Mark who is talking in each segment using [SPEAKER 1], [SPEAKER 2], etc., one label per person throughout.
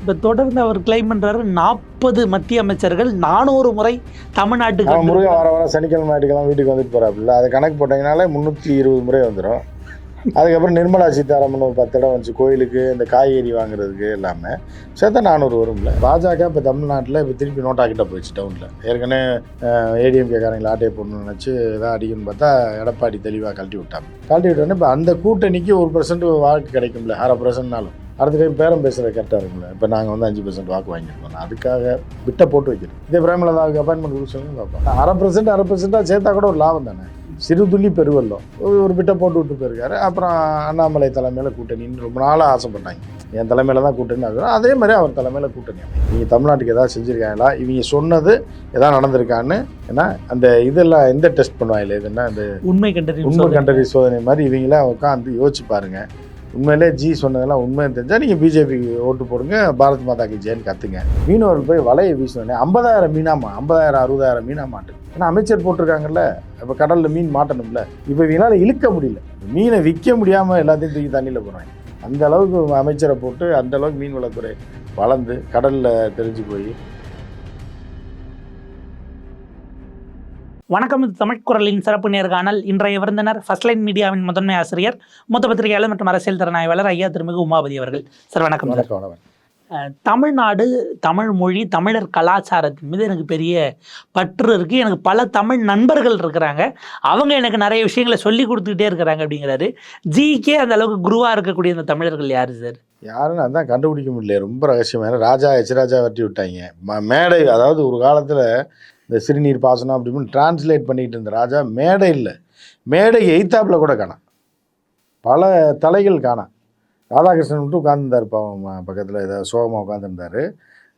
[SPEAKER 1] இப்போ தொடர்ந்து அவர் கிளைம் பண்றாரு. நாற்பது மத்திய அமைச்சர்கள் நானூறு முறை தமிழ்நாட்டுக்கு வந்திருக்காங்க.
[SPEAKER 2] வர வர சனிக்கிழமை ஞாயிற்றுக்கிழமை வீட்டுக்கு வந்துட்டு போறாப்புல. அதை கணக்கு போட்டீங்கனாலே முந்நூற்றி இருபது முறை வந்துடும் அதுக்கப்புறம் நிர்மலா சீதாராமன் ஒரு பத்து இடம் வந்துச்சு கோயிலுக்கு இந்த காய்கறி வாங்குறதுக்கு எல்லாமே. சேர்த்தா நானூறு வரும்ல. பாஜக இப்போ தமிழ்நாட்டில் இப்போ திருப்பி நோட்டாக்கிட்ட போயிடுச்சு டவுனில் ஏற்கனவே ஏடிஎம்கே காரங்களை ஆட்டையை போடணும்னு நினச்சி எதாவது அடிக்கணும்னு பார்த்தா எடப்பாடி தெளிவாக கழட்டி விட்டாங்க. கழட்டி விட்டோன்னே இப்போ அந்த கூட்டணிக்கு ஒரு பர்சன்ட் வாக்கு கிடைக்கும்ல. அரை பர்சன்ட்னாலும் அடுத்த டைம் பேரம் பேசுகிறது கரெக்டாக இருக்கும்ல. இப்போ நாங்கள் வந்து அஞ்சு பர்சன்ட் வாக்கு வாங்கியிருக்கோம். அதுக்காக விட்ட போட்டு வைக்கிறோம் இதே பிரேமலதாவுக்கு அப்பாயின்மெண்ட் சொல்லுங்க பார்ப்போம் அரை பர்சன்ட் அரை பர்சன்ட்டாக சேர்த்தா கூட ஒரு லாபம் தானே? சிறு துள்ளி பெருவெல்லம் ஒரு பிட்டை போட்டு விட்டு போயிருக்காரு. அப்புறம் அண்ணாமலை தலைமையில் கூட்டணின்னு ரொம்ப நாளாக ஆசைப்பட்டாங்க. என் தலைமையில் தான் கூட்டணி அதே மாதிரி அவர் தலைமையில் கூட்டணி நீங்கள் தமிழ்நாட்டுக்கு ஏதாவது செஞ்சுருக்காங்களா? இவங்க சொன்னது எதாவது நடந்திருக்கான்னு ஏன்னா அந்த இதெல்லாம் எந்த டெஸ்ட் பண்ணுவாங்களே? இது என்ன இந்த
[SPEAKER 1] உண்மை கண்டறியும்
[SPEAKER 2] உண்மை. கண்டறி சோதனை மாதிரி இவங்களாம் உட்காந்து யோசிச்சு பாருங்க. உண்மையிலே ஜி சொன்னதெல்லாம் உண்மைன்னு தெரிஞ்சால் நீங்கள் பிஜேபிக்கு ஓட்டு போடுங்க பாரத் மாதா கி ஜெயன்னு கற்றுங்க மீனவர்கள் போய் வலையை வீசினோடனே ஐம்பதாயிரம் மீனாமா ஐம்பதாயிரம் அறுபதாயிரம் மீனா மாட்டு. ஏன்னா அமைச்சர் போட்டிருக்காங்கல்ல இப்போ கடலில் மீன் மாட்டணும்ல. இப்போ இவங்களால இழுக்க முடியல. மீனை விற்க முடியாமல் எல்லாத்தையும் தூக்கி தண்ணியில் போடுறாங்க. அந்த அளவுக்கு அமைச்சரை போட்டு அந்த அளவுக்கு மீன் வளத்துறை வளர்ந்து கடலில் தெரிஞ்சு போய்
[SPEAKER 1] வணக்கம் இது தமிழ் குரலின் சிறப்பு நேர்காணல் இன்றைய விருந்தினர் ஃபர்ஸ்ட் லைன் மீடியாவின் முதன்மை ஆசிரியர் மூத்த பத்திரிகையாளர் மற்றும் அரசியல் திறனாய்வாளர் ஐயா திருமிகு உமாபதி அவர்கள். சார் வணக்கம் தமிழ்நாடு தமிழ் மொழி தமிழர் கலாச்சாரத்தின் மீது எனக்கு பெரிய பற்று இருக்குது எனக்கு பல தமிழ் நண்பர்கள் இருக்கிறாங்க. அவங்க எனக்கு நிறைய விஷயங்களை சொல்லி கொடுத்துக்கிட்டே இருக்கிறாங்க அப்படிங்கிறாரு. ஜிக்கே அந்த அளவுக்கு குருவாக இருக்கக்கூடிய இந்த தமிழர்கள் யார் சார்
[SPEAKER 2] யாருன்னு அதான் கண்டுபிடிக்க முடியல. ரொம்ப ரகசியம். ஏன்னா ராஜா எச்ராஜா வெட்டி விட்டாங்க. மேடை அதாவது ஒரு காலத்தில் இந்த சிறுநீர் பாசனம் அப்படின்னு டிரான்ஸ்லேட் பண்ணிட்டு இருந்த ராஜா மேடை இல்லை. மேடை எய்த்தாப்பில் கூட காணாம். பல தலைகள் காணாம். ராதாகிருஷ்ணன் மட்டும் உட்காந்துருந்தார் பாவம் பக்கத்தில் ஏதாவது சோகமாக உட்காந்துருந்தார்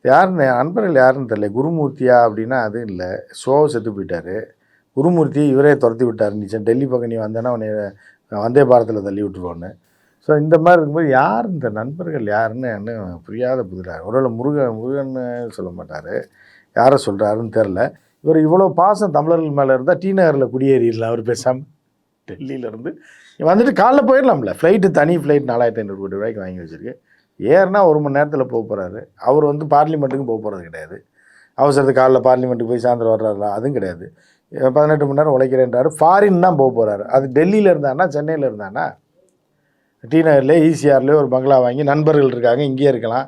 [SPEAKER 2] யாருன்னு நண்பர்கள் யாருன்னு தெரியல. குருமூர்த்தியா அப்படின்னா அது இல்லை. சோகம் செத்து போயிட்டார். குருமூர்த்தி இவரே துரத்தி விட்டார். நீ டெல்லி பக்கம் நீ வந்தேன்னா உன்னை வந்தே பாரத்தில் தள்ளி விட்டுருவோன்னு. ஸோ இந்த மாதிரி இருக்கும்போது யார் இந்த நண்பர்கள் யாருன்னு என்ன புரியாத புதிராக ஒருவேளை முருகன் முருகன்னு சொல்ல மாட்டார். யாரை சொல்கிறாருன்னு தெரில இவர் இவ்வளோ பாசம் தமிழர்கள் மேலே இருந்தால் டி நகரில் குடியேறிடலாம் அவர் பேசாமல் டெல்லியிலேருந்து. வந்துட்டு காலைல போயிடலாம்ல. ஃப்ளைட்டு தனி ஃப்ளைட் நாலாயிரத்தி ஐநூறு கோடி ரூபாய்க்கு வாங்கி வச்சுருக்கு. ஏறுனா ஒரு மணி நேரத்தில் போக போகிறாரு அவர் வந்து பார்லிமெண்ட்டுக்கும் போக போகிறது கிடையாது. அவசரத்துக்கு காலைல பார்லிமெண்ட்டுக்கு போய் சாயந்தரம் வர்றாருல அதுவும் கிடையாது. பதினெட்டு மணி நேரம் உழைக்கிறேன்றாரு. ஃபாரின் தான் போக போகிறாரு அது டெல்லியில் இருந்தானா சென்னையில் இருந்தானா டி நகர்லேயே ஈசிஆர்லேயே ஒரு பங்களா வாங்கி நண்பர்கள் இருக்காங்க இங்கேயே இருக்கலாம்.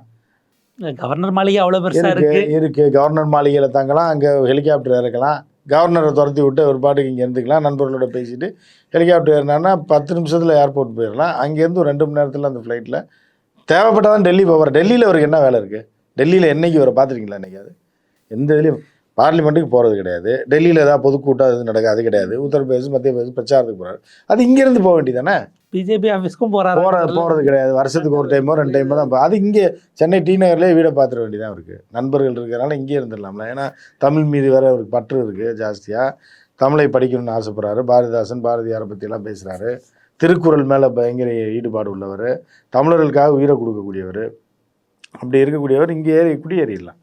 [SPEAKER 1] கவர்னர் மாளிகை அவ்வளோ பெருசாக
[SPEAKER 2] இருக்கு
[SPEAKER 1] இருக்கு.
[SPEAKER 2] கவர்னர் மாளிகையில் தங்கலாம். அங்கே ஹெலிகாப்டர் இறக்கலாம். கவர்னரை துரத்தி விட்டு ஒரு பாட்டுக்கு இங்கே இருந்துக்கலாம். நண்பர்களோட பேசிட்டு ஹெலிகாப்டர் ஏறினான்னா பத்து நிமிஷத்தில் ஏர்போர்ட் போயிடலாம் அங்கேருந்து ஒரு ரெண்டு மணி நேரத்தில் அந்த ஃப்ளைட்டில் தேவைப்பட்டால் தான் டெல்லி போவார். டெல்லியில் அவருக்கு என்ன வேலை இருக்குது டெல்லியில் என்னைக்கு வர பார்த்துருக்கீங்களா என்னைக்காவது எந்த இதுலேயும் பார்லிமெண்ட்டுக்கு போகிறது கிடையாது. டெல்லியில் ஏதாவது பொதுக்கூட்டம் இது நடக்காது அது கிடையாது. உத்தரப்பிரதேசம் மத்திய பிரதேசம் பிரச்சாரத்துக்கு போகிறாரு அது இங்கேருந்து போக வேண்டியதானே
[SPEAKER 1] பிஜேபி ஆஃபீஸ்க்கும் போகிறாரு
[SPEAKER 2] போகிறது போகிறது கிடையாது. வருஷத்துக்கு ஒரு டைமோ ரெண்டு டைமோ தான் அது இங்கே சென்னை டி நகர்லேயே வீடை பார்த்துட வேண்டியதான் அவருக்கு. நண்பர்கள் இருக்கிறனால இங்கே இருந்துடலாம்ல. ஏன்னா தமிழ் மீது வேற அவருக்கு பற்று இருக்குது ஜாஸ்தியாக தமிழை படிக்கணும்னு ஆசைப்படுறாரு. பாரதிதாசன் பாரதியாரை பற்றியெல்லாம் பேசுகிறாரு திருக்குறள் மேலே பயங்கர ஈடுபாடு உள்ளவர். தமிழர்களுக்காக உயிரை கொடுக்கக்கூடியவர். அப்படி இருக்கக்கூடியவர் இங்கே ஏறி குடியேறிடலாம்.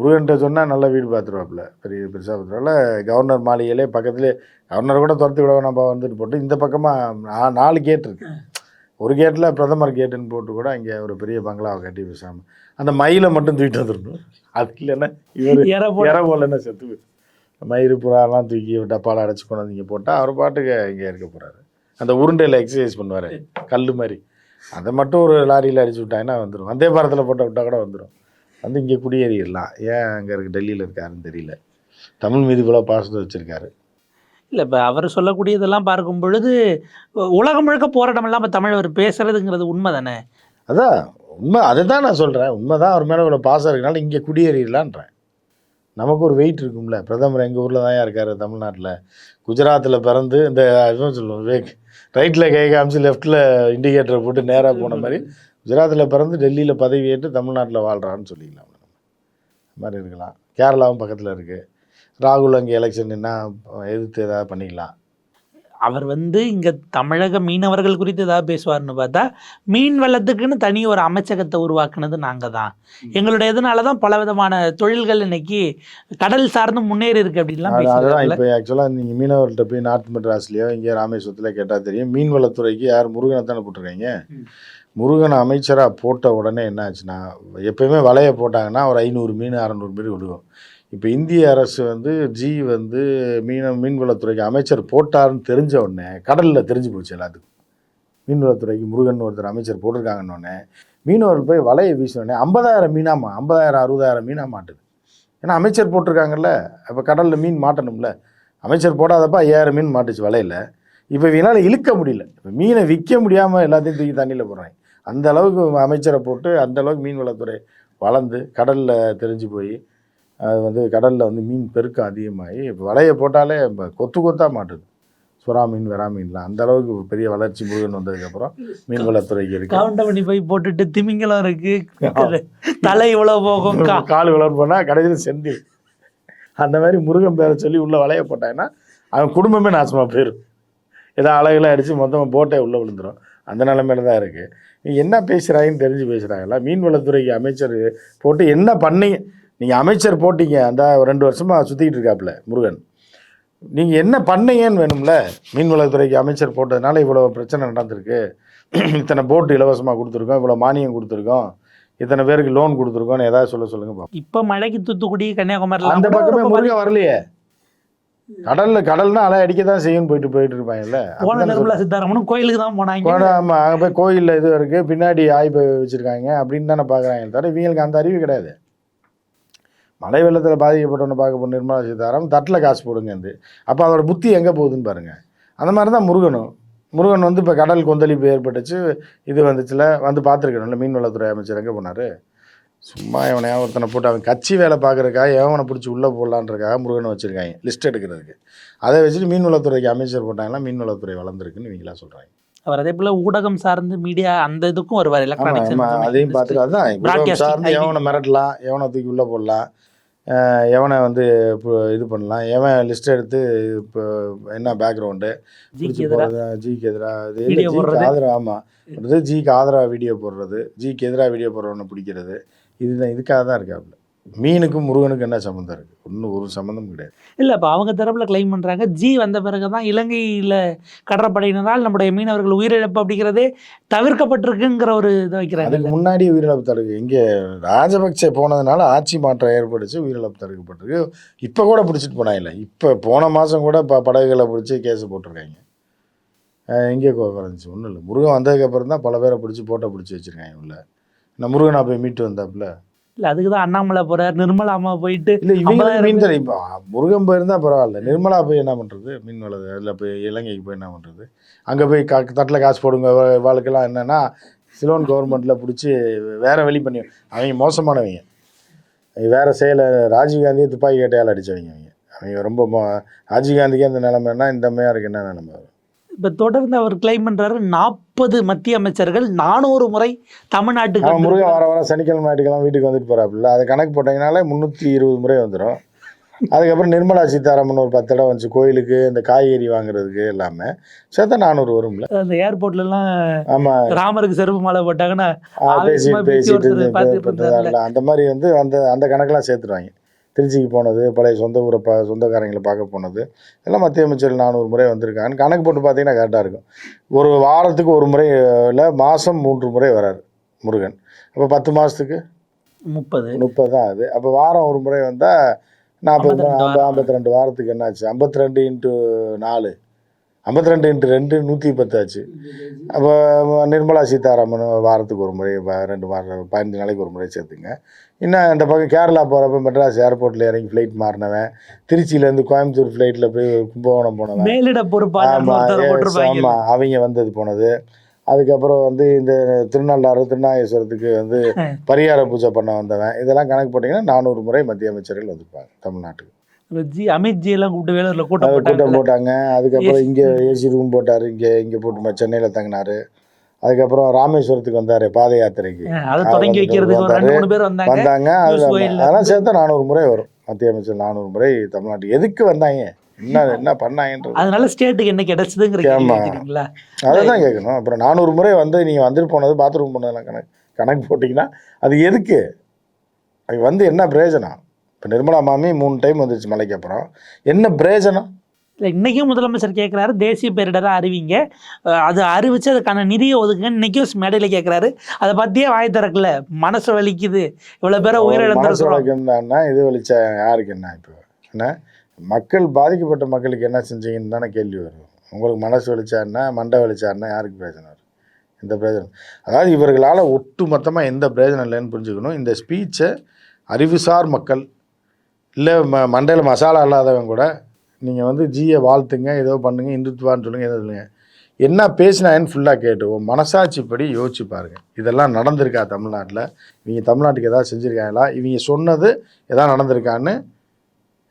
[SPEAKER 2] முருகன்கிட்ட சொன்னால் நல்ல வீடு பார்த்துருவாப்புல பெரிய பெருசாக பார்த்துருவால கவர்னர் மாளிகையிலே பக்கத்துலேயே கவர்னரை கூட துரத்தி விட வேணாம்ப்பா வந்துட்டு போட்டு இந்த பக்கமாக நாலு கேட் இருக்கு. ஒரு கேட்டில் பிரதமர் கேட்டுன்னு போட்டு கூட இங்கே ஒரு பெரிய பங்களாவை கட்டி பேசாமல் அந்த மயிலை மட்டும் தூக்கிட்டு வந்துடணும். அது இல்லைன்னா இவர்
[SPEAKER 1] இற
[SPEAKER 2] போலன்னா செத்து. மயிறு புறாலாம் தூக்கி டப்பாவில் அடைச்சி கொண்டு வந்து இங்கே போட்டால் அவர் பாட்டுக்கு இங்கே இருக்க போகிறாரு அந்த உருண்டையில் எக்ஸசைஸ் பண்ணுவார். கல் மாதிரி. அதை மட்டும் ஒரு லாரியில் அடிச்சு விட்டாங்கன்னா வந்துடும் வந்தே பாரத்தில் போட்ட விட்டால் கூட வந்துடும் வந்து இங்கே குடியேறிடலாம். ஏன் அங்கே இருக்கு டெல்லியில் இருக்காருன்னு தெரியல. தமிழ் மீது இவ்வளோ பாசத்தை வச்சுருக்காரு.
[SPEAKER 1] இல்லை இப்போ அவர் சொல்லக்கூடியதெல்லாம் பார்க்கும் பொழுது உலகம் முழுக்க போராட்டம் எல்லாம் இப்போ தமிழ் அவர் பேசுறதுங்கிறது உண்மை தானே
[SPEAKER 2] அதான் உண்மை அதை தான் நான் சொல்கிறேன் உண்மை தான் அவர் மேலே இவ்வளோ பாசம் இருக்கனால இங்கே குடியேறிடலான்றேன். நமக்கு ஒரு வெயிட் இருக்கும்ல. பிரதமர் எங்கள் ஊரில் தான் இருக்கார் தமிழ்நாட்டில். குஜராத்தில் பிறந்து இந்த சொல்லுவோம் விவேக் ரைட்டில் கை காமிச்சு லெஃப்ட்டில் இண்டிகேட்டரை போட்டு நேராக போன மாதிரி குஜராத்தில் பிறந்து டெல்லியில் பதவி ஏற்று தமிழ்நாட்டில் வாழ்கிறான்னு சொல்லிக்கலாம். இந்த மாதிரி இருக்கலாம். கேரளாவும் பக்கத்தில் இருக்குது ராகுல் அங்கே எலெக்ஷன் நின்னா எதிர்த்து ஏதாவது பண்ணிக்கலாம்.
[SPEAKER 1] அவர் வந்து இங்கே தமிழக மீனவர்கள் குறித்து ஏதாவது பேசுவார்னு பார்த்தா மீன் வளத்துக்குன்னு தனி ஒரு அமைச்சகத்தை உருவாக்குனது நாங்கள் தான். எங்களுடைய இதனால தான் பல விதமான தொழில்கள் இன்னைக்கு கடல் சார்ந்து முன்னேறி இருக்கு அப்படின்லாம்
[SPEAKER 2] அது- அதுதான். இப்போ ஆக்சுவலாக நீங்கள் மீனவர்கள்ட்ட போய் நார்த் மெட்ராஸ்லையோ இங்கே ராமேஸ்வரத்தில் கேட்டால் தெரியும். மீன்வளத்துறைக்கு யார் முருகனை தானே போட்டிருக்காங்க. முருகன் அமைச்சராக போட்ட உடனே என்ன ஆச்சுன்னா எப்பயுமே வலையை போட்டாங்கன்னா ஒரு ஐநூறு மீன் அறநூறு மீன் விடுவோம். இப்போ இந்திய அரசு வந்து ஜி வந்து மீன மீன்வளத்துறைக்கு அமைச்சர் போட்டாருன்னு தெரிஞ்ச உடனே கடலில் தெரிஞ்சு போச்சு எல்லாத்துக்கும். மீன்வளத்துறைக்கு முருகன் ஒருத்தர் அமைச்சர் போட்டிருக்காங்கன்னு உடனே மீனவர்கள் போய் வலையை வீசினோடனே ஐம்பதாயிரம் மீனாமா ஐம்பதாயிரம் அறுபதாயிரம் மீனாக மாட்டுது. ஏன்னா அமைச்சர் போட்டிருக்காங்கல்ல அப்போ கடலில் மீன் மாட்டணும்ல. அமைச்சர் போடாதப்ப ஐயாயிரம் மீன் மாட்டுச்சு வலையில். இப்போ என்னால் இழுக்க முடியல. இப்போ மீனை விற்க முடியாமல் எல்லாத்தையும் தூக்கி தண்ணியில் போடுறாங்க. அந்த அளவுக்கு அமைச்சரை போட்டு அந்த அளவுக்கு மீன்வளத்துறை வளர்ந்து கடலில் தெரிஞ்சு போய் அது வந்து கடலில் வந்து மீன் பெருக்கம் அதிகமாகி இப்போ வலையை போட்டாலே இப்போ கொத்து கொத்தாக மாட்டுது. சுறா மீன் வெறா மீன்லாம். அந்த அளவுக்கு பெரிய வளர்ச்சி முருகன் வந்ததுக்கப்புறம் மீன்வளத்துறைக்கு இருக்கு.
[SPEAKER 1] கவுண்டமணி போய் போட்டுட்டு திமிங்கலம் இருக்கு. தலை இவ்வளவு போகும்.
[SPEAKER 2] கால் விளம்பரம் போனால் கடைசியில் செந்தில் அந்த மாதிரி முருகன் பேரை சொல்லி உள்ள வலைய போட்டாங்கன்னா அவன் குடும்பமே நாசமாக போயிடும் ஏதோ அழகுல அடித்து மொத்தமாக போட்டே உள்ளே விழுந்துரும். அந்த நிலமையில தான் இருக்குது என்ன பேசுகிறாங்கன்னு தெரிஞ்சு பேசுகிறாங்களா மீன்வளத்துறைக்கு அமைச்சர் போட்டு என்ன பண்ணீங்க நீங்கள் அமைச்சர் போட்டீங்க. அந்த ரெண்டு வருஷமாக சுற்றிக்கிட்டு இருக்காப்புல முருகன். நீங்கள் என்ன பண்ணீங்கன்னு வேணும்ல? மீன்வளத்துறைக்கு அமைச்சர் போட்டதுனால இவ்வளோ பிரச்சனை நடந்திருக்கு. இத்தனை போட்டு இலவசமாக கொடுத்துருக்கோம் இவ்வளோ மானியம் கொடுத்துருக்கோம் இத்தனை பேருக்கு லோன் கொடுத்துருக்கோன்னு ஏதாவது சொல்ல சொல்லுங்க.
[SPEAKER 1] இப்ப மலைக்கு தூத்துக்குடி கன்னியாகுமரி
[SPEAKER 2] அந்த பக்கமே முருகன் வரலையே. கடல்ல கடல்னா அலை அடிக்க தான் செய்யும் போயிட்டு போயிட்டு இருப்பாங்கல்ல.
[SPEAKER 1] போன நிர்மலா சீதாராமனும் கோயிலுக்கு தான் போனாங்க.
[SPEAKER 2] போனா, ஆமா, அங்க போய் கோயில்ல இது இருக்கு பின்னாடி ஆய்வு வச்சிருக்காங்க அப்படின்னு தானே பாக்குறாங்க. தவிர இவங்களுக்கு அந்த அறிவு கிடையாது. மழை வெள்ளத்துல பாதிக்கப்பட்டவனை பார்க்க போன நிர்மலா சீதாராமன் தட்டில் காசு போடுங்க வந்து அப்போ அதோட புத்தி எங்கே போகுதுன்னு பாருங்க. அந்த மாதிரி தான் முருகனும். முருகன் வந்து இப்போ கடல் கொந்தளிப்பு ஏற்பட்டுச்சு இது வந்துச்சுல வந்து பார்த்துருக்கணும்ல மீன்வளத்துறை அமைச்சர் எங்கே போனார்? சும்மா எவனையா ஒருத்தனை போட்டு அவன் கட்சி வேலை பார்க்குறக்காக எவனை பிடிச்சி உள்ளே போடலான்றக்காக முருகனை வச்சுருக்காங்க. லிஸ்ட் எடுக்கிறதுக்கு. அதை வச்சுட்டு மீன்வளத்துறைக்கு அமைச்சர் போட்டாங்கன்னா மீன்வளத்துறை வளர்ந்துருக்குன்னு இவங்களா சொல்கிறாங்க
[SPEAKER 1] அவர் அதே போல ஊடகம் சார்ந்து மீடியா அந்த இதுக்கும் வருவார். எலக்ட்ரானிக்ஸ்
[SPEAKER 2] அதையும் பார்த்துட்டு அதுதான் சார்ந்து. எவனை மிரட்டலாம் எவனை தூக்கி உள்ளே போடலாம் எவனை வந்து இப்போ இது பண்ணலாம் எவன் லிஸ்ட் எடுத்து இப்போ என்ன பேக்ரவுண்டு
[SPEAKER 1] ஜிக்கு எதிரா?
[SPEAKER 2] ஜிக்கு எதிராக இது ஜிக்கு. ஆதரவு? ஆமாம் ஜிக்கு ஆதரவாக வீடியோ போடுறது. ஜிக்கு எதிராக வீடியோ போடுறவனை பிடிக்கிறது. இதுதான் இதுக்காக தான் இருக்காப்புல. மீனுக்கும் முருகனுக்கும் என்ன சம்மந்தம் இருக்குது ஒன்றும் ஒரு சம்மந்தமும் கிடையாது.
[SPEAKER 1] இல்ல இப்ப அவங்க தரப்புல கிளைம் பண்றாங்க. ஜி வந்த பிறகுதான் இலங்கையில கடற்படையினரால் நம்முடைய மீனவர்கள் உயிரிழப்பு அப்படிங்கிறதே தவிர்க்கப்பட்டிருக்குங்கிற ஒரு இதை வைக்கிறாங்க.
[SPEAKER 2] அதுக்கு முன்னாடி உயிரிழப்பு தடுக்கு இங்கே ராஜபக்சே போனதுனால ஆட்சி மாற்றம் ஏற்பட்டுச்சு உயிரிழப்பு தடுக்கப்பட்டிருக்கு. இப்போ கூட பிடிச்சிட்டு போனாங்கல்ல இப்போ போன மாதம் கூட இப்போ படகுகளை பிடிச்சி கேஸ் போட்டிருக்காங்க. எங்கே கோ- குறைஞ்சிச்சு. ஒன்றும் இல்லை. முருகன் வந்ததுக்கப்புறம் தான் பல பேரை பிடிச்சி போட்டோ பிடிச்சி வச்சுருக்காங்க உள்ள நான் முருகனா போய் மீட்டு வந்தாப்புல.
[SPEAKER 1] இல்ல அதுக்கு தான் அண்ணாமலை போறார் நிர்மலா அம்மா போயிட்டு
[SPEAKER 2] இல்லை இவங்க
[SPEAKER 1] ஐம்பதாயிரம்
[SPEAKER 2] மீன் தடை இப்போ முருகன் போயிருந்தா பரவாயில்ல. நிர்மலா போய் என்ன பண்ணுறது மீன் வளது அதில் போய் இலங்கைக்கு போய் என்ன பண்ணுறது அங்கே போய் கா தட்டில் காசு போடுங்க வா- வாழ்க்கெல்லாம் என்னென்னா சிலோன் கவர்மெண்ட்டில் பிடிச்சி வேற வழி பண்ணி அவங்க மோசமானவங்க. வேற செயலை ராஜீவ்காந்தியே துப்பாக்கி கட்டையால் அடித்தவங்க அவங்க. அவங்க ரொம்ப மோ ராஜீவ்காந்திக்கே அந்த நிலைமைன்னா இந்த அம்மையாருக்கு என்ன நிலைமை
[SPEAKER 1] இப்ப தொடர்ந்து அவர் கிளைம் பண்றாரு நாற்பது மத்திய அமைச்சர்கள் நானூறு முறை தமிழ்நாட்டுக்கு
[SPEAKER 2] முருகன். வார வாரம் சனிக்கிழமை ஞாயிற்றுக்கிழமை வீட்டுக்கு வந்துட்டு போகிறாப்புல அதை கணக்கு போட்டிங்கனாலே முந்நூற்றி இருபது முறை வந்துடும் அதுக்கப்புறம் நிர்மலா சீதாராமன் ஒரு பத்து இடம் வந்துச்சு கோயிலுக்கு இந்த காய்கறி வாங்குறதுக்கு எல்லாமே. சேர்த்தா நானூறு வரும்ல.
[SPEAKER 1] அந்த ஏர்போர்ட்ல எல்லாம்
[SPEAKER 2] ஆமாம்
[SPEAKER 1] ராமருக்கு செருப்பு மாலை போட்டாங்கன்னா
[SPEAKER 2] பேசிட்டு. பண்றதால அந்த மாதிரி வந்து அந்த அந்த கணக்கெல்லாம் சேர்த்துருவாங்க. திருச்சிக்கு போனது பழைய சொந்த ஊரை பா சொந்தக்காரங்களை பார்க்க போனது. எல்லாம் மத்திய அமைச்சர் நானூறு முறை வந்திருக்காங்க. கணக்கு போட்டு பார்த்தீங்கன்னா கரெக்டாக இருக்கும். ஒரு வாரத்துக்கு ஒரு முறை இல்லை மாதம் மூன்று முறை வராரு முருகன். அப்போ பத்து மாதத்துக்கு
[SPEAKER 1] முப்பது.
[SPEAKER 2] முப்பது தான் அது. அப்போ வாரம் ஒரு முறை வந்தால் நாற்பது
[SPEAKER 1] 52 வாரம்.
[SPEAKER 2] ஐம்பத்தி ரெண்டு வாரத்துக்கு என்னாச்சு? ஐம்பத்தி ரெண்டு இன்ட்டு நாலு. ஐம்பத்தி ரெண்டு இன்ட்டு ரெண்டு நூற்றி பத்து ஆச்சு. அப்போ நிர்மலா சீதாராமன் வாரத்துக்கு ஒரு முறை ரெண்டு வாரம் பதினஞ்சு நாளைக்கு ஒரு முறை சேர்த்துங்க. இன்னும் இந்த பக்கம் கேரளா போகிறப்ப மெட்ராஸ் ஏர்போர்ட்டில் இறங்கி ஃப்ளைட் மாறினவன் திருச்சியிலேருந்து கோயம்புத்தூர் ஃப்ளைட்டில் போய் கும்பகோணம் போனவன்.
[SPEAKER 1] மேலிட
[SPEAKER 2] ஆமாம் ஆமாம் அவங்க வந்தது போனது. அதுக்கப்புறம் வந்து இந்த திருநள்ளாறு திருநாகேஸ்வரத்துக்கு வந்து பரிகார பூஜை பண்ண வந்தவன். இதெல்லாம் கணக்கு போட்டிங்கன்னா நானூறு முறை மத்திய அமைச்சர்கள் வந்திருப்பாங்க தமிழ்நாட்டுக்கு.
[SPEAKER 1] ஜி அமித் ஜி எல்லாம் கூப்பிட்டு வேலூர்ல கூட்டம்
[SPEAKER 2] கூட்டம் போட்டாங்க. அதுக்கப்புறம் இங்கே ஏசி ரூம் போட்டார். இங்கே இங்கே போட்டு சென்னையில் தங்கினாரு. அதுக்கப்புறம் ராமேஸ்வரத்துக்கு வந்தார் பாத யாத்திரைக்கு.
[SPEAKER 1] அதை தொடங்கி வைக்கிறதுக்கு ஒரு ரெண்டு மூணு பேர் வந்தாங்க.
[SPEAKER 2] அதெல்லாம் சேர்த்தா நானூறு முறை வரும். மத்திய அமைச்சர் நானூறு முறை தமிழ்நாட்டுக்கு. எதுக்கு வந்தாங்க? என்ன என்ன பண்ணாங்கன்றது.
[SPEAKER 1] அதனால ஸ்டேட்டுக்கு என்ன கிடைச்சதுங்கிற கேள்வி
[SPEAKER 2] ஆமா.
[SPEAKER 1] கேக்குறீங்களா?
[SPEAKER 2] அதை தான் கேட்கணும் அப்புறம் நானூறு முறை வந்து நீங்கள் வந்துட்டு போனது பாத்ரூம் போனதெல்லாம் கணக்கு கணக்கு போட்டிங்கன்னா அது எதுக்கு? அது வந்து என்ன பிரயோஜனம்? இப்போ நிர்மலா மாமி மூணு டைம் வந்துருச்சு மலைக்கு அப்புறம். என்ன பிரயோஜனம்?
[SPEAKER 1] இல்லை இன்றைக்கும் முதலமைச்சர் கேட்குறாரு தேசிய பேரிடரை அறிவிங்க. அது அறிவிச்சு அதுக்கான நிதியை ஒதுக்குங்க இன்றைக்கும் மேடையில் கேட்குறாரு அதை பற்றியே வாய் திறக்கல. மனசு வலிக்குது. இவ்வளோ பேரை
[SPEAKER 2] வலிக்குதுன்னா இது வலிச்சா யாருக்கு என்ன இப்போ? என்ன? மக்கள் பாதிக்கப்பட்ட மக்களுக்கு என்ன செஞ்சீங்கன்னு தானே கேள்வி வரும். உங்களுக்கு மனசு வலிச்சாருன்னா மண்டை வலிச்சாருன்னா யாருக்கு பிரயோஜனம் வரும்? எந்த பிரயோஜனம்? அதாவது இவர்களால் ஒட்டு மொத்தமாக எந்த பிரயோஜனம் இல்லைன்னு புரிஞ்சுக்கணும். இந்த ஸ்பீச்சை அறிவுசார் மக்கள் இல்லை ம மண்டையில் மசாலா இல்லாதவங்க கூட நீங்கள் வந்து ஜியை வாழ்த்துங்க ஏதோ பண்ணுங்க இந்துத்துவான்னு சொல்லுங்க ஏதோ சொல்லுங்க. என்ன பேசினாங்கன்னு ஃபுல்லாக கேட்டு உன் மனசாட்சிப்படி யோசிச்சு பாருங்க. இதெல்லாம் நடந்திருக்கா தமிழ்நாட்டில்? இவங்க தமிழ்நாட்டுக்கு எதாவது செஞ்சுருக்காங்களா? இவங்க சொன்னது எதாவது நடந்திருக்கான்னு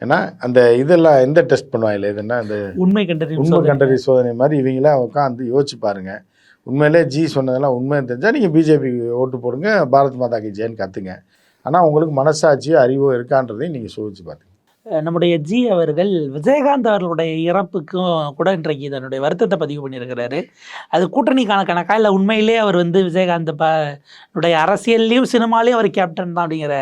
[SPEAKER 2] ஏன்னா அந்த இதெல்லாம் எந்த டெஸ்ட் பண்ணுவாங்கல்ல இதுன்னா இந்த
[SPEAKER 1] உண்மை கண்டறியும்
[SPEAKER 2] உண்மை. கண்டறி சோதனை மாதிரி இவங்களாம் உட்காந்து யோசிச்சு பாருங்க. உண்மையிலே ஜி சொன்னதெல்லாம் உண்மை தெரிஞ்சால் நீங்கள் பிஜேபி ஓட்டு போடுங்க பாரத் மாதா கி ஜெயன்னு கற்றுங்க ஆனால் உங்களுக்கு மனசாட்சியோ அறிவோ இருக்கான்றதையும் நீங்கள் சோதிச்சு பார்த்துங்க
[SPEAKER 1] நம்முடைய ஜி அவர்கள் விஜயகாந்த் அவர்களுடைய இறப்புக்கும் கூட இன்றைக்கு தன்னுடைய வருத்தத்தை பதிவு பண்ணியிருக்கிறாரு. அது கூட்டணிக்கான கணக்கா? இல்லை உண்மையிலேயே அவர் வந்து விஜயகாந்த் உடைய அரசியல்லையும் சினிமாலையும் அவர் கேப்டன் தான் அப்படிங்கிற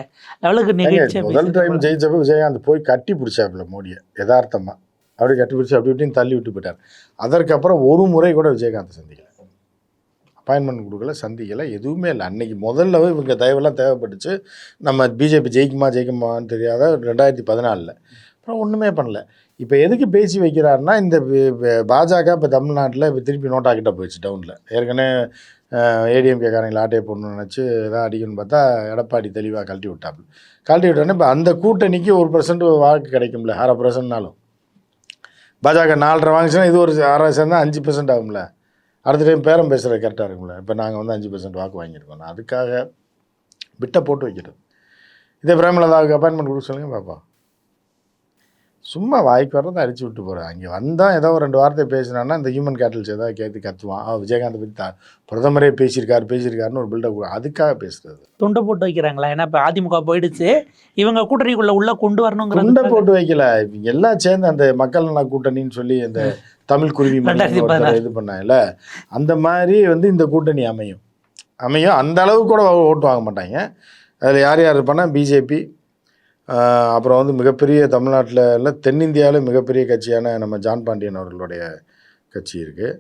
[SPEAKER 1] லெவலுக்கு நிகழ்ச்சி
[SPEAKER 2] முதல் டைம் ஜெயிச்சப்ப விஜயகாந்த் போய் கட்டி பிடிச்சாப்புல மோடியை யதார்த்தமாக அப்படி கட்டி பிடிச்சி அப்படி இப்படின்னு தள்ளி விட்டு போயிட்டார். அதற்கப்புறம் ஒரு முறை கூட விஜயகாந்த் சந்திக்கல. அப்பாயின்மெண்ட் கொடுக்கல சந்திக்கலை எதுவுமே இல்லை. அன்றைக்கி முதல்ல இவங்க தயவெல்லாம் தேவைப்பட்டுச்சு. நம்ம பிஜேபி ஜெயிக்குமா ஜெயிக்குமான்னு தெரியாத ரெண்டாயிரத்தி பதினாலில். அப்புறம் ஒன்றுமே பண்ணல. இப்போ எதுக்கு பேசி வைக்கிறாருன்னா இந்த பாஜக இப்போ தமிழ்நாட்டில் இப்போ திருப்பி நோட்டாக்கிட்ட போயிடுச்சு டவுனில். ஏற்கனவே ஏடிஎம்கே காரங்களை ஆட்டையை போடணும்னு நினச்சி எதாவது அடிக்கணும்னு பார்த்தா எடப்பாடி தெளிவாக கழட்டி விட்டாப்புல. கழட்டி விட்டோன்னே இப்போ அந்த கூட்டணிக்கு ஒரு பர்சன்ட் வாக்கு கிடைக்கும்ல அரை பர்சன்ட்னாலும் பாஜக நாலரை வாங்கிச்சுன்னா இது ஒரு அரை சேர்ந்தால் அஞ்சு பர்சன்ட் ஆகும்ல. அடுத்த டைம் பேரம் பேசுகிறது கரெக்டாக இருக்கும்ல. இப்போ நாங்கள் வந்து அஞ்சு பர்சன்ட் வாக்கு வாங்கியிருக்கோம். அதுக்காக பிட்டை போட்டு வைக்கிறது. இதே பிரேமலதாவுக்கு அப்பாயின்மெண்ட் கொடுக்க சொல்லுங்க பாப்பா. சும்மா வாய்க்கு வர்றதை அடிச்சு விட்டு போகிறேன் அங்கே வந்தால் ஏதோ ஒரு ரெண்டு வார்த்தை பேசினான்னா இந்த ஹியூமன் கேட்டல்ஸ் ஏதாவது கேட்டு கத்துவான். ஆ, விஜயகாந்த் பற்றி தா பிரதமரே பேசியிருக்காரு பேசியிருக்காருன்னு ஒரு பில்டப் அதுக்காக பேசுறது.
[SPEAKER 1] துண்டை போட்டு வைக்கிறாங்களா? ஏன்னா இப்போ அதிமுக போயிடுச்சு. இவங்க கூட்டணிக்குள்ள உள்ள கொண்டு
[SPEAKER 2] துண்டை
[SPEAKER 1] வரணுங்கிறது
[SPEAKER 2] போட்டு வைக்கல. இவங்க எல்லாம் சேர்ந்து அந்த மக்கள் நல கூட்டணின்னு சொல்லி அந்த தமிழ் குருவி. இது பண்ணாங்கல்ல? அந்த மாதிரி வந்து இந்த கூட்டணி அமையும். அமையும். அந்த அளவுக்கு கூட ஓட்டு வாங்க மாட்டாங்க. அதில் யார் யார் இருப்பான்னா பிஜேபி அப்புறம் வந்து மிகப்பெரிய தமிழ்நாட்டில் இல்லை தென்னிந்தியாவில் மிகப்பெரிய கட்சியான நம்ம ஜான் பாண்டியன் அவர்களுடைய கட்சி இருக்குது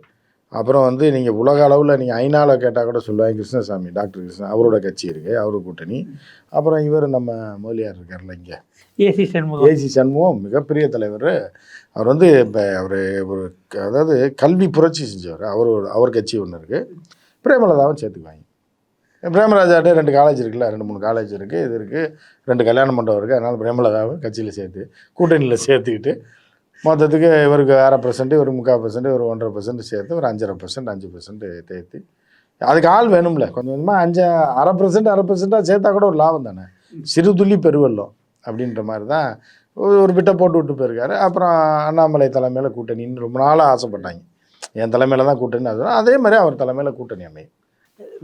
[SPEAKER 2] அப்புறம் வந்து நீங்கள் உலக அளவில் நீங்கள் ஐநாவில் கேட்டால் கூட சொல்லுவாங்க கிருஷ்ணசாமி டாக்டர் கிருஷ்ணன் அவரோட கட்சி இருக்குது அவரு கூட்டணி. அப்புறம் இவர் நம்ம மோலியார் இருக்கார்ல இங்கே.
[SPEAKER 1] ஏசி சண்முகம்.
[SPEAKER 2] ஏசி சண்முகம் மிகப்பெரிய தலைவர். அவர் வந்து இப்போ அவர் ஒரு அதாவது கல்வி புரட்சி செஞ்சவர். அவர் ஒரு- அவர் கட்சி ஒன்று இருக்குது பிரேமலதாவும் சேர்த்துக்குவாங்க. பிரேமராஜாட்டே ரெண்டு காலேஜ் இருக்குல்ல ரெண்டு மூணு காலேஜ் இருக்குது இது இருக்குது ரெண்டு கல்யாண மண்டபம் இருக்குது அதனால் பிரேமலதாவும் கட்சியில் சேர்த்து கூட்டணியில் சேர்த்துக்கிட்டு மொத்தத்துக்கு இவருக்கு அரை பர்சன்ட் ஒரு முக்கால் பர்சன்ட் ஒரு ஒன்றரை பர்சன்ட் சேர்த்து ஒரு அஞ்சரை பர்சன்ட் அஞ்சு பர்சன்ட் சேர்த்து அதுக்கு ஆள் வேணும்ல. கொஞ்சம் கொஞ்சமாக அஞ்சு அரை பர்சன்ட் அரை பர்சன்ட்டாக சேர்த்தா கூட ஒரு லாபம் தானே. சிறு துள்ளி பெருவெல்லம் அப்படின்ற மாதிரி தான் ஒரு- பிட்டை போட்டு விட்டு போயிருக்காரு. அப்புறம் அண்ணாமலை தலைமையில் கூட்டணின்னு ரொம்ப நாளாக ஆசைப்பட்டாங்க. என் தலைமையில் தான் கூட்டணி அது அதே மாதிரி அவர் தலைமையில் கூட்டணி அமையும்.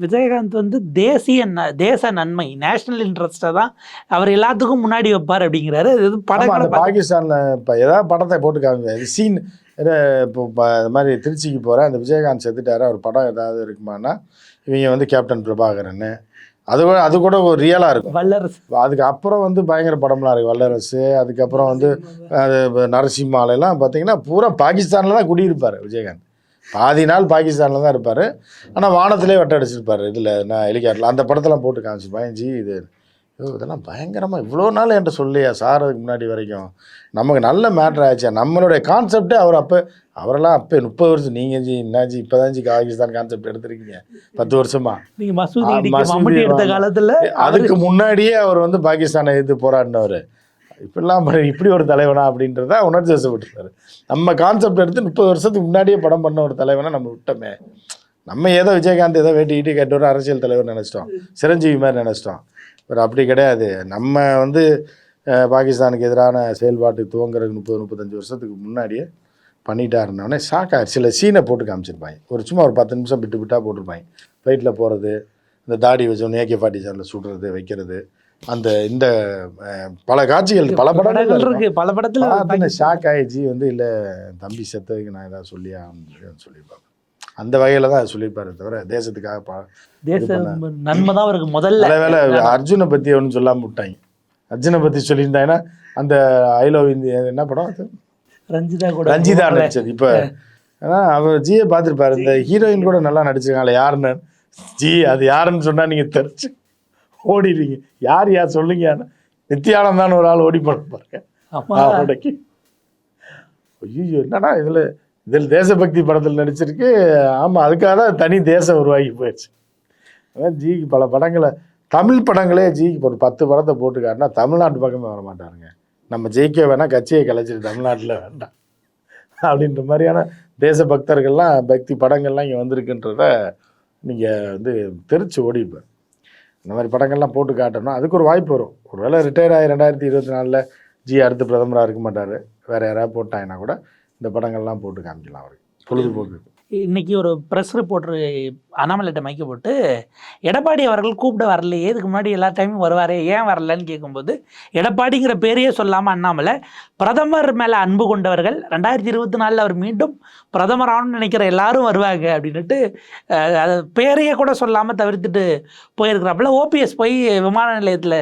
[SPEAKER 1] விஜயகாந்த் வந்து தேசிய ந- தேச நன்மை நேஷனல் இன்ட்ரெஸ்ட்டை தான் அவர் எல்லாத்துக்கும் முன்னாடி வைப்பார் அப்படிங்கிறாரு. படங்களை பார்த்து-
[SPEAKER 2] பாகிஸ்தானில் இப்போ ஏதாவது படத்தை போட்டு காமிங்க சீன் இப்போ இது மாதிரி திருச்சிக்கு போகிறேன் அந்த விஜயகாந்த் செத்துட்டாரு. அவர் படம் ஏதாவது இருக்குமானா இவங்க வந்து கேப்டன் பிரபாகரன் அது அது கூட ஒரு ரியலாக இருக்கும்.
[SPEAKER 1] வல்லரசு.
[SPEAKER 2] அதுக்கு அப்புறம் வந்து பயங்கர படம்லாம் இருக்குது வல்லரசு. அதுக்கப்புறம் வந்து அது நரசிம்மாலெல்லாம் பார்த்தீங்கன்னா பூரா பாகிஸ்தானில் தான் குடியிருப்பார் விஜயகாந்த். பாதி நாள் பாகிஸ்தானில் தான் இருப்பார். ஆனால் வானத்திலே வட்ட அடிச்சிருப்பார் இதில் நான் ஹெலிகாப்டரில். அந்த படத்தெல்லாம் போட்டு காமிச்சிருப்பேன் ஜி இது இதெல்லாம் பயங்கரமாக இவ்வளோ நாள் என்கிட்ட சொல்லியா? சார் அதுக்கு முன்னாடி வரைக்கும். நமக்கு நல்ல மேட்ரு ஆச்சு நம்மளுடைய கான்செப்டே அவர் அப்போ அவரெல்லாம் அப்போ முப்பது வருஷம் நீங்கள் ஜி என்ன ஜி இப்போ தான் ஜி பாகிஸ்தான் கான்செப்ட் எடுத்திருக்கீங்க. பத்து வருஷமா.
[SPEAKER 1] நீங்க மசூதி
[SPEAKER 2] ஆ,
[SPEAKER 1] இடிக்க
[SPEAKER 2] மசூதி
[SPEAKER 1] மம்முட்டி எடுத்த
[SPEAKER 2] வா-
[SPEAKER 1] காலத்துல
[SPEAKER 2] அதுக்கு முன்னாடியே அவர் வந்து பாகிஸ்தானை எதிர்த்து போராடினவர். இப்படிலாம் இப்படி ஒரு தலைவனா அப்படின்றத உணர்ச்சி வசப்பட்டிருக்காரு. நம்ம கான்செப்ட் எடுத்து முப்பது வருஷத்துக்கு முன்னாடியே படம் பண்ண ஒரு தலைவனை நம்ம விட்டோமே. நம்ம ஏதோ விஜயகாந்த் ஏதோ வேட்டி ஈட்டி கேட்டு அரசியல் தலைவர் நினச்சிட்டோம். சிரஞ்சீவி மாதிரி நினச்சிட்டோம். பட் அப்படி கிடையாது. நம்ம வந்து பாகிஸ்தானுக்கு எதிரான செயல்பாட்டு துவங்குறதுக்கு முப்பது முப்பத்தஞ்சு வருஷத்துக்கு முன்னாடியே பண்ணிட்டாருன்னொடனே ஷாக் ஆயிடுச்சு சில சீனை போட்டு காமிச்சிருப்பாங்க. ஒரு சும்மா ஒரு பத்து நிமிஷம் விட்டு விட்டா போட்டிருப்பாங்க. ஃப்ளைட்டில் போகிறது இந்த தாடி வச்சோன்னு ஏகே ஃபார்ட்டி செவனில் சுடுறது வைக்கிறது அந்த இந்த பல காட்சிகள் பல
[SPEAKER 1] படங்கள் இருக்கு. பல படத்துல
[SPEAKER 2] ஷாக் ஆயிடுச்சு. வந்து இல்லை தம்பி செத்ததுக்கு நான் ஏதாவது சொல்லியா? அப்படின்னு சொல்லியிருப்பாங்க. அந்த வகையில் தான் சொல்லியிருப்பாரு தவிர தேசத்துக்காக பா
[SPEAKER 1] தேச நன்மை தான் அவருக்கு முதல்ல.
[SPEAKER 2] வேலை அர்ஜுனை பற்றி ஒன்றும் சொல்லாமல் விட்டாங்க. அர்ஜுனை பற்றி சொல்லியிருந்தாங்கன்னா அந்த ஐ லவ் இந்தியா என்ன படம் அது?
[SPEAKER 1] ரஞ்சிதா கூட
[SPEAKER 2] ரஞ்சிதா நடிச்சது இப்போ. ஏன்னா அவர் ஜியை பார்த்துருப்பாரு. இந்த ஹீரோயின் கூட நல்லா நடிச்சிருக்காங்களே யாருன்னு? ஜி அது யாருன்னு சொன்னா நீங்க தெரிச்சு ஓடிடுவீங்க. யார் யார் சொல்லுங்க. நித்யானந்தான்னு ஒரு ஆள் ஓடி போட பாருங்க. ஐயோ என்னடா இதுல? இதில் தேசபக்தி படத்தில் நடிச்சிருக்கு. ஆமாம் அதுக்காக தான் தனி தேசம் உருவாகி போயிடுச்சு. அதான் ஜிக்கு பல படங்களை தமிழ் படங்களே ஜிக்கு ஒரு பத்து படத்தை போட்டுக்காருன்னா தமிழ்நாட்டு பக்கமே வர மாட்டாருங்க. நம்ம ஜெயிக்க வேணால் கட்சியை கலைச்சிட்டு தமிழ்நாட்டில் வேண்டாம். அப்படின்ற மாதிரியான தேசபக்தர்கள்லாம் பக்தி படங்கள்லாம் இங்கே வந்திருக்குன்றத நீங்கள் வந்து தெரிச்சு ஓடிப்பேன் இந்த மாதிரி படங்கள்லாம் போட்டு காட்டணும் அதுக்கு ஒரு வாய்ப்பு வரும். ஒருவேளை ரிட்டையர் ஆகி ரெண்டாயிரத்தி இருபத்தி நாலில் ஜி அடுத்து பிரதமராக இருக்க மாட்டார். வேறு யாராவது போட்டாங்கன்னா கூட இந்த படங்கள்லாம் போட்டு காமிக்கலாம் அவருக்கு. பொழுதுபோக்கு.
[SPEAKER 1] இன்னைக்கு ஒரு ப்ரெஸ் ரிப்போர்ட்ரு அண்ணாமலைகிட்ட மைக்க போட்டு எடப்பாடி அவர்கள் கூப்பிட வரலையே இதுக்கு முன்னாடி எல்லா டைமும் வருவாரே ஏன் வரலன்னு கேட்கும்போது எடப்பாடிங்கிற பேரையே சொல்லாமல் அண்ணாமலை பிரதமர் மேலே அன்பு கொண்டவர்கள் ரெண்டாயிரத்தி இருபத்தி நாலில் அவர் மீண்டும் பிரதமர் ஆகணும்னு நினைக்கிற எல்லாரும் வருவாங்க அப்படின்னுட்டு அதை அது பேரையே கூட சொல்லாமல் தவிர்த்துட்டு போயிருக்கிறாப்புல. ஓபிஎஸ் போய் விமான நிலையத்தில்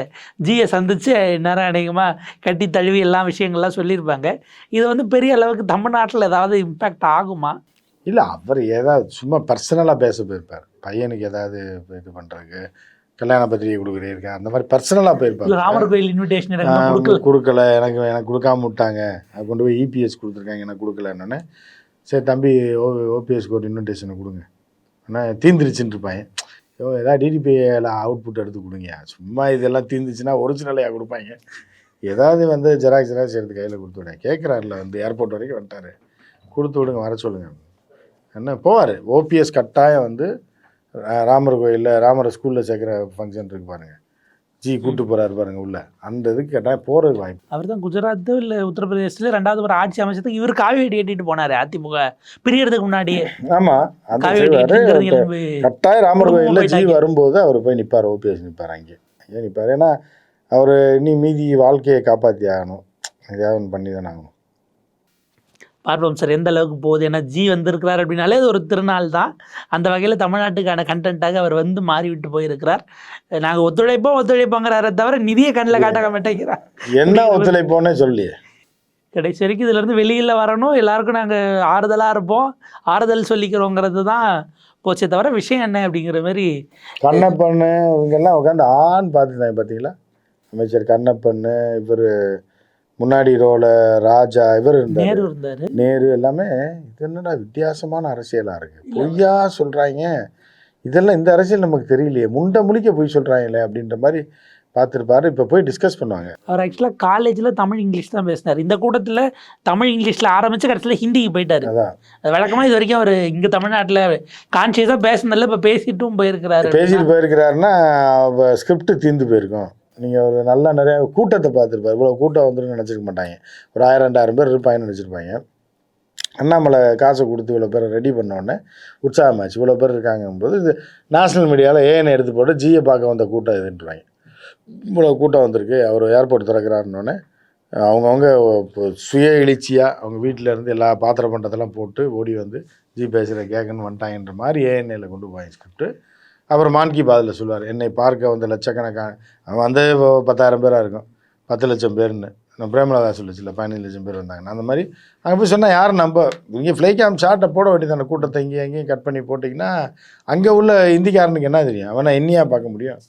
[SPEAKER 1] ஜியை சந்தித்து நேரம் அநேகமாக கட்டி தழுவி எல்லா விஷயங்கள்லாம் சொல்லியிருப்பாங்க. இது வந்து பெரிய அளவுக்கு தமிழ்நாட்டில் ஏதாவது இம்பேக்ட் ஆகுமா?
[SPEAKER 2] இல்லை அவர் ஏதாவது சும்மா பர்சனலாக பேச போயிருப்பார். பையனுக்கு ஏதாவது இது பண்ணுறதுக்கு கல்யாண பத்திரிகை கொடுக்குறீங்க அந்த மாதிரி பர்சனலாக போயிருப்பார்.
[SPEAKER 1] ராமர் கோயில் இன்விடேஷன் கொடுக்கல.
[SPEAKER 2] எனக்கு எனக்கு கொடுக்காம விட்டாங்க. அது கொண்டு போய் இபிஎஸ் கொடுத்துருக்காங்க எனக்கு கொடுக்கலன்னு சரி தம்பி ஓ ஓபிஎஸ்க்கு ஒரு இன்விடேஷனை கொடுங்க. ஆனால் தீந்துருச்சுன்னு இருப்பாங்க ஓ ஏதாவது டிடிபிஐல அவுட்புட் எடுத்து கொடுங்க. சும்மா இதெல்லாம் தீந்துச்சுன்னா ஒரிஜினலையாக கொடுப்பாங்க. ஏதாவது வந்து ஜெராக்ஸ் ஜெராக்ஸ் எடுத்து கையில் கொடுத்து விட கேட்குறாருல வந்து ஏர்போர்ட் வரைக்கும் வந்துட்டாரு. கொடுத்து விடுங்க வர சொல்லுங்க. என்ன போவார். ஓபிஎஸ் கட்டாயம் வந்து ராமர் கோயிலில் ராமர் ஸ்கூலில் சேர்க்குற ஃபங்க்ஷன் இருக்கு பாருங்க. ஜி கூட்டு போறாரு பாருங்க உள்ள. அந்த இதுக்கு கட்டாயம் போகிறதுக்கு வாய்ப்பு
[SPEAKER 1] அவர் தான் குஜராத் இல்ல உத்தரப்பிரதேசத்துல ரெண்டாவது ஒரு ஆட்சி அமைச்சதுக்கு இவர் காவி வெடி கட்டிட்டு போனாரு அதிமுக. பிரியறதுக்கு முன்னாடியே
[SPEAKER 2] ஆமாம் கட்டாயம் ராமர் கோயிலில் ஜி. வரும்போது அவர் போய் நிற்பார் ஓபிஎஸ் நிற்பார் அங்கே. அங்கே நிற்பார் ஏன்னா அவர் இனி மீதி வாழ்க்கையை காப்பாற்றி ஆகணும். எதையாவது ஒன்று பண்ணி தானே ஆகணும்.
[SPEAKER 1] பார்ப்போம் சார் எந்த அளவுக்கு போகுது? ஏன்னா ஜி வந்திருக்கிறார் அப்படின்னாலே அது ஒரு திருநாள் தான். அந்த வகையில் தமிழ்நாட்டுக்கான கண்டென்ட்டாக அவர் வந்து மாறிவிட்டு போயிருக்கிறார். நாங்கள் ஒத்துழைப்போம் ஒத்துழைப்போங்கிறாரே தவிர நிதியை கண்ணில் காட்ட மாட்டேங்கிறார்.
[SPEAKER 2] என்ன ஒத்துழைப்போன்னே சொல்லியே.
[SPEAKER 1] கடைசி வரைக்கும் இதுலேருந்து வெளியில் வரணும். எல்லாருக்கும் நாங்கள் ஆறுதலாக இருப்போம். ஆறுதல் சொல்லிக்கிறோங்கிறது தான் போச்சே தவிர விஷயம் என்ன அப்படிங்கிற மாதிரி
[SPEAKER 2] கண்ணப்பன் இவங்கெல்லாம் உட்காந்து ஆண் பார்த்துருந்தாங்க பார்த்தீங்களா அமைச்சர் கண்ணப்பன் இவர் முன்னாடி ரோல ராஜா இவர் இருந்தார்.
[SPEAKER 1] நேரு இருந்தார்.
[SPEAKER 2] நேரு எல்லாமே இது என்னடா வித்தியாசமான அரசியலாக இருக்குது பொய்யா சொல்கிறாங்க இதெல்லாம் இந்த அரசியல் நமக்கு தெரியலையே. முண்டை முழிக்க பொய் சொல்கிறாங்களே அப்படின்ற மாதிரி பார்த்துருப்பாரு. இப்போ போய் டிஸ்கஸ் பண்ணுவாங்க.
[SPEAKER 1] அவர் ஆக்சுவலாக காலேஜில் தமிழ் இங்கிலீஷ் தான் பேசினார். இந்த கூட்டத்தில் தமிழ் இங்கிலீஷில் ஆரம்பித்து கடைசியில் ஹிந்திக்கு போயிட்டாரு.
[SPEAKER 2] அதான்.
[SPEAKER 1] அது வழக்கமாக இது வரைக்கும் அவர் இங்கே தமிழ்நாட்டில் கான்சியஸாக பேசினதில்ல இப்போ பேசிட்டும் போயிருக்கிறாரு.
[SPEAKER 2] பேசிட்டு போயிருக்கிறாருன்னா ஸ்கிரிப்ட் தீர்ந்து போயிருக்கும். நீங்கள் ஒரு நல்லா நிறைய கூட்டத்தை பார்த்துருப்பாரு. இவ்வளோ கூட்டம் வந்துருன்னு நினச்சிருக்க மாட்டாங்க. ஒரு ஆயிரம் ரெண்டாயிரம் பேர் இருப்பாங்கன்னு நினச்சிருப்பாங்க. அண்ணாமலை காசை கொடுத்து இவ்வளோ பேரை ரெடி பண்ணோடனே உற்சாகமாச்சு. இவ்வளோ பேர் இருக்காங்கும்போது இது நேஷ்னல் மீடியாவில் ஏஎன் எடுத்து போட்டு ஜியை பார்க்க வந்த கூட்டம் இதுன்றாங்க. இவ்வளோ கூட்டம் வந்திருக்கு. அவர் ஏர்போர்ட் திறக்கிறாருன்னொன்னே அவங்கவுங்க இப்போ சுய எழுச்சியாக அவங்க வீட்டில் இருந்து எல்லா பாத்திர பண்டத்தெல்லாம் போட்டு ஓடி வந்து ஜி பேசுகிற கேட்கன்னு வந்துட்டாங்கன்ற மாதிரி ஏஎன்ஏல கொண்டு போய் ஸ்கிரிப்ட்டு அப்புறம் மான்கி பாதில் சொல்லுவார் என்னை பார்க்க வந்த லட்சக்கணக்கான அவன் வந்து பத்தாயிரம் பேராக இருக்கும். பத்து லட்சம் பேர்னு. நான் பிரேமலதா சொல்லுச்சுல பதினஞ்சு லட்சம் பேர் வந்தாங்கன்னு அந்த மாதிரி. அங்கே போய் சொன்னால் யாரும் நம்ப இங்கே ஃப்ளை கேம் ஷார்ட்டை போட வேண்டியது கூட்டத்தை இங்கேயும் அங்கேயும் கட் பண்ணி போட்டிங்கன்னா அங்கே உள்ள இந்திக்காரனுக்கு என்ன தெரியும்? அவனை எண்ணியாக பார்க்க முடியும்?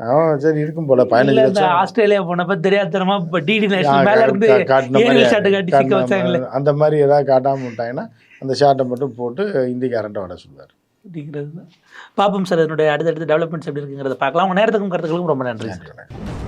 [SPEAKER 2] அவன் சரி இருக்கும் போல பதினஞ்சு லட்சம்.
[SPEAKER 1] ஆஸ்திரேலியா போனப்ப தெரியாதனமா இப்போ டிடி மேல இருந்து
[SPEAKER 2] அந்த மாதிரி ஏதாவது காட்டாமல் விட்டாங்கன்னா அந்த ஷார்ட்டை மட்டும் போட்டு இந்திக்காரன்ட்ட வர சொல்லுவார்.
[SPEAKER 1] அப்படிங்கிறது தான். பார்ப்போம் சார் அதனுடைய அடுத்தடுத்த டெவலப்மெண்ட்ஸ் எப்படி இருக்குங்கிறத பார்க்கலாம். உங்க நேரத்துக்கும் கருத்துக்களுக்கும் ரொம்ப நன்றி சார்
[SPEAKER 2] நன்றி